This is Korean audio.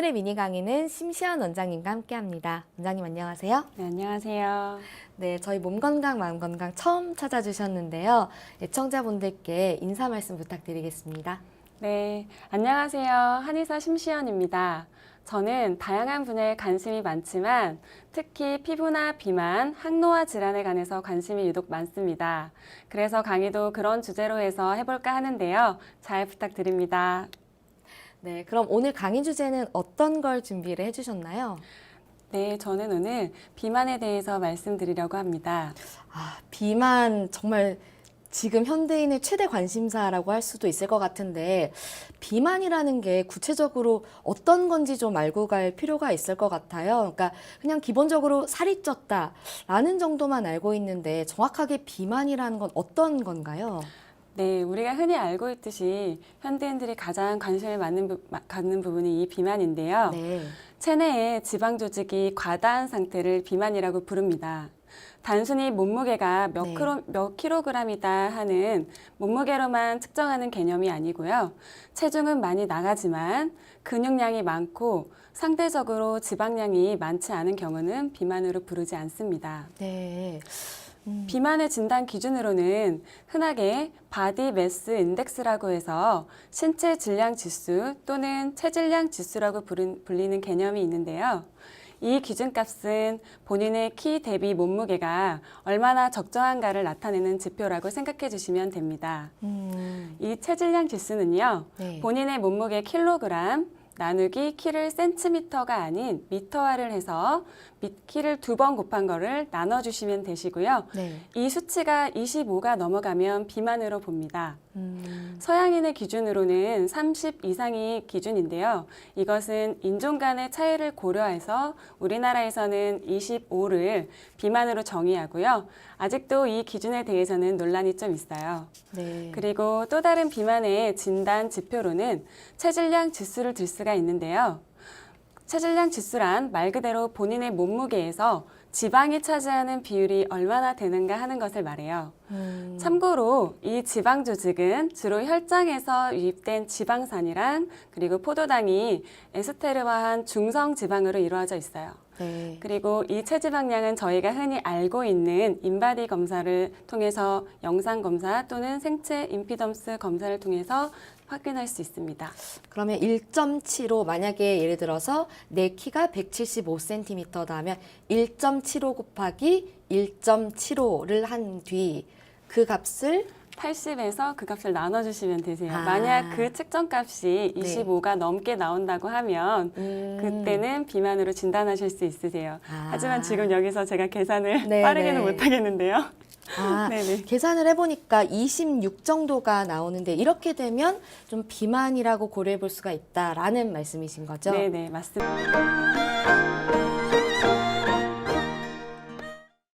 오늘의 미니 강의는 심시현 원장님과 함께합니다. 원장님 안녕하세요. 네, 안녕하세요. 네, 저희 몸 건강 마음 건강 처음 찾아주셨는데요. 애청자분들께 인사 말씀 부탁드리겠습니다. 네, 안녕하세요. 한의사 심시연입니다. 저는 다양한 분야에 관심이 많지만 특히 피부나 비만, 항노화 질환에 관해서 관심이 유독 많습니다. 그래서 강의도 그런 주제로 해서 해볼까 하는데요. 잘 부탁드립니다. 네, 그럼 오늘 강의 주제는 어떤 걸 준비를 해주셨나요? 네, 저는 오늘 비만에 대해서 말씀드리려고 합니다. 아, 비만 정말 지금 현대인의 최대 관심사라고 할 수도 있을 것 같은데 비만이라는 게 구체적으로 어떤 건지 좀 알고 갈 필요가 있을 것 같아요. 그러니까 그냥 기본적으로 살이 쪘다라는 정도만 알고 있는데 정확하게 비만이라는 건 어떤 건가요? 네, 우리가 흔히 알고 있듯이 현대인들이 가장 관심을 부, 마- 갖는 부분이 이 비만인데요. 네. 체내에 지방 조직이 과다한 상태를 비만이라고 부릅니다. 단순히 몸무게가 몇, 네. 킬로, 몇 킬로그램이다 하는 몸무게로만 측정하는 개념이 아니고요. 체중은 많이 나가지만 근육량이 많고 상대적으로 지방량이 많지 않은 경우는 비만으로 부르지 않습니다. 네. 음, 비만의 진단 기준으로는 흔하게 바디 매스 인덱스라고 해서 신체 질량 지수 또는 체질량 지수라고 부른- 불리는 개념이 있는데요. 이 기준값은 본인의 키 대비 몸무게가 얼마나 적정한가를 나타내는 지표라고 생각해 주시면 됩니다. 음, 이 체질량 지수는요. 네. 본인의 몸무게 킬로그램 나누기 키를 센티미터가 아닌 미터화를 해서 미- 키를 두 번 곱한 거를 나눠주시면 되시고요. 네. 이 수치가 25가 넘어가면 비만으로 봅니다. 음, 서양인의 기준으로는 30 이상이 기준인데요. 이것은 인종 간의 차이를 고려해서 우리나라에서는 25를 비만으로 정의하고요. 아직도 이 기준에 대해서는 논란이 좀 있어요. 네. 그리고 또 다른 비만의 진단 지표로는 체질량 지수를 들 수가 있는데요. 체질량 지수란 말 그대로 본인의 몸무게에서 지방이 차지하는 비율이 얼마나 되는가 하는 것을 말해요. 음, 참고로 이 지방 조직은 주로 혈장에서 유입된 지방산이랑 그리고 포도당이 에스테르화한 중성 지방으로 이루어져 있어요. 네. 그리고 이 체지방량은 저희가 흔히 알고 있는 인바디 검사를 통해서 영상 검사 또는 생체 임피던스 검사를 통해서 확인할 수 있습니다. 그러면 1.75 만약에 예를 들어서 내 키가 175cm다 하면 1.75 곱하기 1.75를 한 뒤 그 값을 80에서 그 값을 나눠주시면 되세요. 아. 만약 그 측정값이 네. 25가 넘게 나온다고 하면 음, 그때는 비만으로 진단하실 수 있으세요. 아. 하지만 지금 여기서 제가 계산을 네, 빠르게는 네. 못하겠는데요. 아, 네네. 계산을 해보니까 26 정도가 나오는데 이렇게 되면 좀 비만이라고 고려해 볼 수가 있다라는 말씀이신 거죠? 네네, 맞습니다.